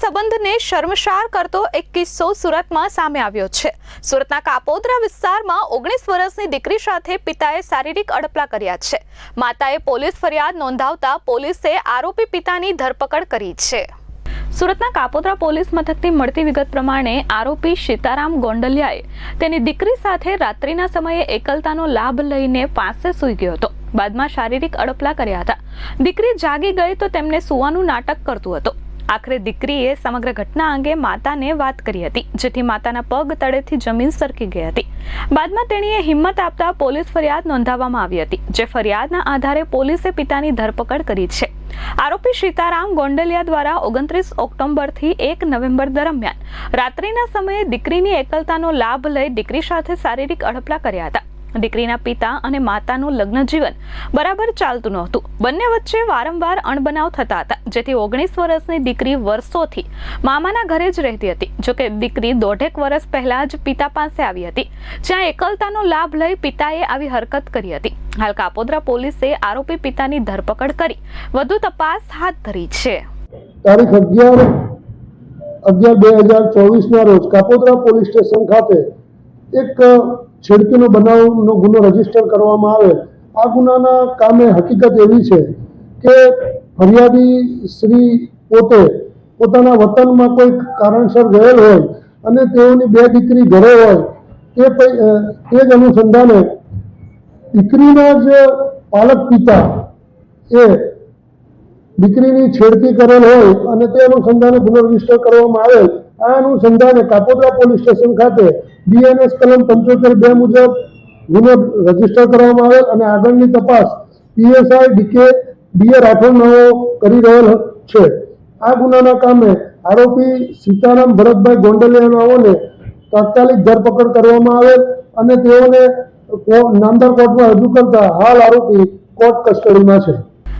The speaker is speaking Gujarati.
સંબંધને શર્મશાર કરતો એક કિસ્સો સુરતમાં સામે આવ્યો છે. સુરતના કાપોદરા વિસ્તારમાં ઓગણીસ વર્ષની દીકરી સાથે પિતાએ શારીરિક અડપલા કર્યા છે. માતાએ પોલીસ ફરિયાદ નોંધાવતા પોલીસે આરોપી પિતાની ધરપકડ કરી છે. સુરતના કાપોદ્રા પોલીસ મથકથી મળતી વિગત પ્રમાણે આરોપી સીતારામ ગોંડલિયાએ તેની દીકરી સાથે રાત્રિના સમયે એકલતાનો લાભ લઈને પાસે સૂઈ ગયો હતો. બાદમાં શારીરિક અડપલા કર્યા હતા. દીકરી જાગી ગઈ તો તેમને સુવાનું નાટક કરતું હતું. આખરે દીકરીએ સમગ્ર ઘટના અંગે માતાને વાત કરી હતી, જેથી માતાના પગ તળેથી જમીન સરકી ગઈ હતી. બાદમાં તેણીએ હિંમત આપતા પોલીસ ફરિયાદ નોંધાવવામાં આવી હતી, જે ફરિયાદના આધારે પોલીસે પિતાની ધરપકડ કરી છે. આરોપી સીતારામ ગોંડલિયા દ્વારા ઓગણત્રીસ ઓક્ટોબરથી એક નવેમ્બર દરમિયાન રાત્રિના સમયે દીકરીની એકલતાનો લાભ લઈ દીકરી સાથે શારીરિક અડપલા કર્યા હતા. દીકરીના પિતા અને માતાનું લગ્ન જીવન બરાબર ચાલતું નહોતું. બંને વચ્ચે વારંવાર અણબનાવ થતા હતા, જેથી ઓગણીસ વર્ષની દીકરી વર્ષોથી મામાના ઘરે જ રહેતી હતી જોકે દીકરી દોઢેક વર્ષ પહેલા જ પિતા પાસે આવી હતી, જ્યાં એકલતાનો લાભ લઈ પિતાએ આવી હરકત કરી હતી. હાલ કાપોદ્રા પોલીસે આરોપી પિતાની ધરપકડ કરી, વધુ તપાસ હાથ ધરી છે. તારીખ અગિયાર અગિયાર બે હજાર ચોવીસના રોજ કાપોદ્રા પોલીસ સ્ટેશન ખાતે એક છેડતીનો બનાવનો ગુનો રજિસ્ટર કરવામાં આવે. આ ગુનાના કામે હકીકત એવી છે કે ફરિયાદી શ્રી પોતે પોતાના વતનમાં કોઈ કારણસર ગયેલ હોય અને તેઓની બે દીકરી ઘરે હોય, તે તે જ અનુસંધાને દીકરીના જ પાલક પિતા એ દીકરીની છેડતી કરેલ હોય અને તે અનુસંધાને ગુનો કરવામાં આવેલ, આ અનુસંધાને કાપોદ્રા પોલીસ સ્ટેશન ખાતે બીએનએસ કલમ પંચોતેર બે મુજબ ગુનો રજિસ્ટર કરવામાં આવેલ અને આગળની તપાસ પીએસઆઈ ડીકે ડીએ રાઠોડ નવો કરી રહેલ છે. આ ગુનાના કામે આરોપી સીતારામ ભરતભાઈ ગોંડલિયા નાઓને તાત્કાલિક ધરપકડ કરવામાં આવેલ અને તેઓને નામદાર કોર્ટમાં રજૂ કરતા હાલ આરોપી કોર્ટ કસ્ટડીમાં છે.